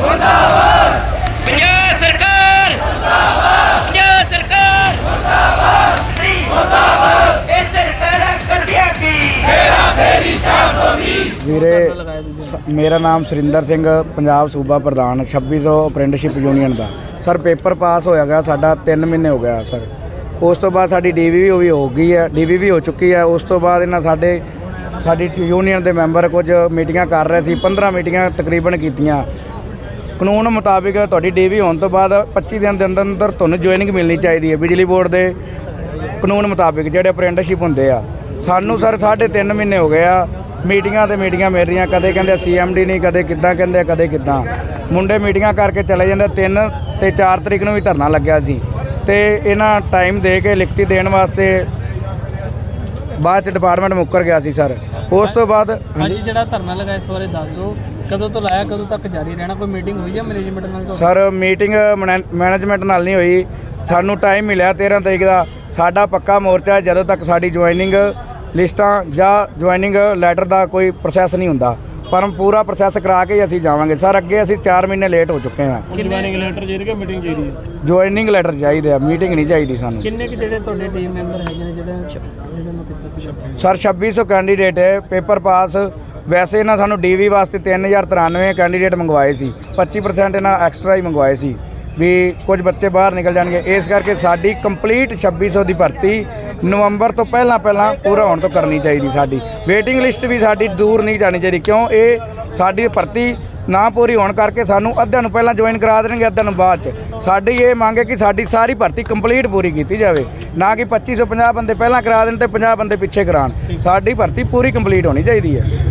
ਪੰਜਾਬ ਮੇਰਾ ਵੀਰੇ ਮੇਰਾ ਨਾਮ ਸੁਰਿੰਦਰ ਸਿੰਘ, ਪੰਜਾਬ ਸੂਬਾ ਪ੍ਰਧਾਨ 2600 ਅਪ੍ਰੈਂਟਿਸਸ਼ਿਪ ਯੂਨੀਅਨ ਦਾ। ਸਰ, ਪੇਪਰ ਪਾਸ ਹੋਇਆ ਗਿਆ ਸਾਡਾ 3 ਮਹੀਨੇ ਹੋ ਗਿਆ ਸਰ। ਉਸ ਤੋਂ ਬਾਅਦ ਸਾਡੀ ਡੀਵੀਵੀ ਵੀ ਹੋ ਗਈ ਹੈ ਡੀਵੀਵੀ ਹੋ ਚੁੱਕੀ ਹੈ। ਉਸ ਤੋਂ ਬਾਅਦ ਇਹਨਾਂ ਸਾਡੇ, ਸਾਡੀ ਯੂਨੀਅਨ ਦੇ ਮੈਂਬਰ ਕੁਝ ਮੀਟਿੰਗਾਂ ਕਰ ਰਹੇ ਸੀ 15 ਮੀਟਿੰਗਾਂ ਤਕਰੀਬਨ ਕੀਤੀਆਂ। ਕਾਨੂੰਨ ਮੁਤਾਬਿਕ ਤੁਹਾਡੀ ਡੀਵੀ ਹੋਣ ਤੋਂ ਬਾਅਦ 25 ਦਿਨ ਦੇ ਅੰਦਰ ਅੰਦਰ ਤੁਹਾਨੂੰ ਜੁਆਇਨਿੰਗ ਮਿਲਣੀ ਚਾਹੀਦੀ ਹੈ ਬਿਜਲੀ ਬੋਰਡ ਦੇ ਕਾਨੂੰਨ ਮੁਤਾਬਿਕ ਜਿਹੜੇ ਅਪ੍ਰੈਂਟਿਸਸ਼ਿਪ ਹੁੰਦੇ ਆ। ਸਾਨੂੰ ਸਰ ਸਾਢੇ ਤਿੰਨ ਮਹੀਨੇ ਹੋ ਗਏ ਆ ਮੀਟਿੰਗਾਂ ਤੇ ਮੀਟਿੰਗਾਂ ਮਿਲ ਰਹੀਆਂ ਕਦੇ ਕਹਿੰਦੇ ਸੀਐਮਡੀ ਨਹੀਂ ਕਦੇ ਕਿੱਦਾਂ ਕਹਿੰਦੇ ਆ, ਕਦੇ ਕਿੱਦਾਂ। ਮੁੰਡੇ ਮੀਟਿੰਗਾਂ ਕਰਕੇ ਚਲੇ ਜਾਂਦੇ ਤਿੰਨ ਤੇ 4 ਤਰੀਕ ਨੂੰ ਵੀ ਧਰਨਾ ਲੱਗਿਆ ਸੀ ਤੇ ਇਹਨਾਂ ਟਾਈਮ ਦੇ ਕੇ ਲਿਖਤੀ ਦੇਣ ਵਾਸਤੇ ਬਾਅਦ ਚ ਡਿਪਾਰਟਮੈਂਟ ਮੁੱਕਰ ਗਿਆ ਸੀ ਸਰ ਉਸ ਤੋਂ ਬਾਅਦ ਹਾਂਜੀ ਜਿਹੜਾ ਧਰਨਾ ਲਗਾਇਆ ਇਸ ਬਾਰੇ ਦੱਸ ਦਿਓ। ਕਦੋਂ ਤੋਂ ਲਾਇਆ ਕਦੋਂ ਤੱਕ ਜਾਰੀ ਰਹਿਣਾ? ਕੋਈ ਮੀਟਿੰਗ ਹੋਈ ਹੈ ਮੈਨੇਜਮੈਂਟ ਨਾਲ ਤੁਹਾਡੀ? ਸਰ ਮੀਟਿੰਗ ਮੈਨੇਜਮੈਂਟ ਨਾਲ ਨਹੀਂ ਹੋਈ। ਸਾਨੂੰ ਟਾਈਮ ਮਿਲਿਆ 13 ਤਰੀਕ ਦਾ। ਸਾਡਾ ਪੱਕਾ ਮੋਰਚਾ ਹੈ, ਜਦੋਂ ਤੱਕ ਸਾਡੀ ਜੁਆਇਨਿੰਗ ਲਿਸਟਾਂ ਜਾਂ ਜੁਆਇਨਿੰਗ ਲੈਟਰ ਦਾ ਕੋਈ ਪ੍ਰੋਸੈਸ ਨਹੀਂ ਹੁੰਦਾ। ਪਰ ਪੂਰਾ ਪ੍ਰੋਸੈਸ ਕਰਾ ਕੇ ਹੀ ਅਸੀਂ ਜਾਵਾਂਗੇ। ਸਰ ਅੱਗੇ ਅਸੀਂ 4 ਮਹੀਨੇ ਲੇਟ ਹੋ ਚੁੱਕੇ ਹਾਂ। ਜੁਆਇਨਿੰਗ ਲੈਟਰ ਜਿਹੜੀ ਕਿ ਮੀਟਿੰਗ ਹੈ? ਜੁਆਇਨਿੰਗ ਲੈਟਰ ਚਾਹੀਦੇ ਆ। ਮੀਟਿੰਗ ਨਹੀਂ ਚਾਹੀਦੀ ਸਾਨੂੰ। ਕਿੰਨੇ ਕਿ ਜਿਹੜੇ ਤੁਹਾਡੇ ਟੀਮ ਮੈਂਬਰ ਹੈਗੇ ਨੇ ਜਿਹੜੇ ਜਿਹਨਾਂ ਨੂੰ ਪੇਪਰ ਸਰ 2600 ਕੈਂਡੀਡੇਟ ਹੈ। ਪੇਪਰ ਪਾਸ ਵੈਸੇ ਇਹਨਾਂ ਸਾਨੂੰ ਡੀਵੀ ਵਾਸਤੇ 3093 ਕੈਂਡੀਡੇਟ ਮੰਗਵਾਏ ਸੀ 25% ਇਹਨਾਂ ਐਕਸਟਰਾ ਹੀ ਮੰਗਵਾਏ ਸੀ ਵੀ ਕੁਝ ਬੱਚੇ ਬਾਹਰ ਨਿਕਲ ਜਾਣਗੇ। ਇਸ ਕਰਕੇ ਸਾਡੀ ਕੰਪਲੀਟ 2600 ਦੀ ਭਰਤੀ ਨਵੰਬਰ ਤੋਂ ਪਹਿਲਾਂ ਪਹਿਲਾਂ ਪੂਰਾ ਹੋਣ ਤੋਂ ਕਰਨੀ ਚਾਹੀਦੀ ਸਾਡੀ। ਵੇਟਿੰਗ ਲਿਸਟ ਵੀ ਸਾਡੀ ਦੂਰ ਨਹੀਂ ਜਾਣੀ ਚਾਹੀਦੀ, ਕਿਉਂ? ਇਹ ਸਾਡੀ ਭਰਤੀ ਨਾ ਪੂਰੀ ਹੋਣ ਕਰਕੇ ਸਾਨੂੰ ਅੱਧਿਆਂ ਨੂੰ ਪਹਿਲਾਂ ਜੁਆਇਨ ਕਰਾ ਦੇਣਗੇ, ਅੱਧਿਆਂ ਨੂੰ ਬਾਅਦ ਚ। ਸਾਡੀ ਇਹ ਮੰਗ ਹੈ ਕਿ ਸਾਡੀ ਸਾਰੀ ਭਰਤੀ ਕੰਪਲੀਟ ਪੂਰੀ ਕੀਤੀ ਜਾਵੇ, ਨਾ ਕਿ 2550 ਬੰਦੇ ਪਹਿਲਾਂ ਕਰਾ ਦੇਣ ਤੇ 50 ਬੰਦੇ ਪਿੱਛੇ ਕਰਾਉਣ। ਸਾਡੀ ਭਰਤੀ ਪੂਰੀ ਕੰਪਲੀਟ ਹੋਣੀ ਚਾਹੀਦੀ ਹੈ।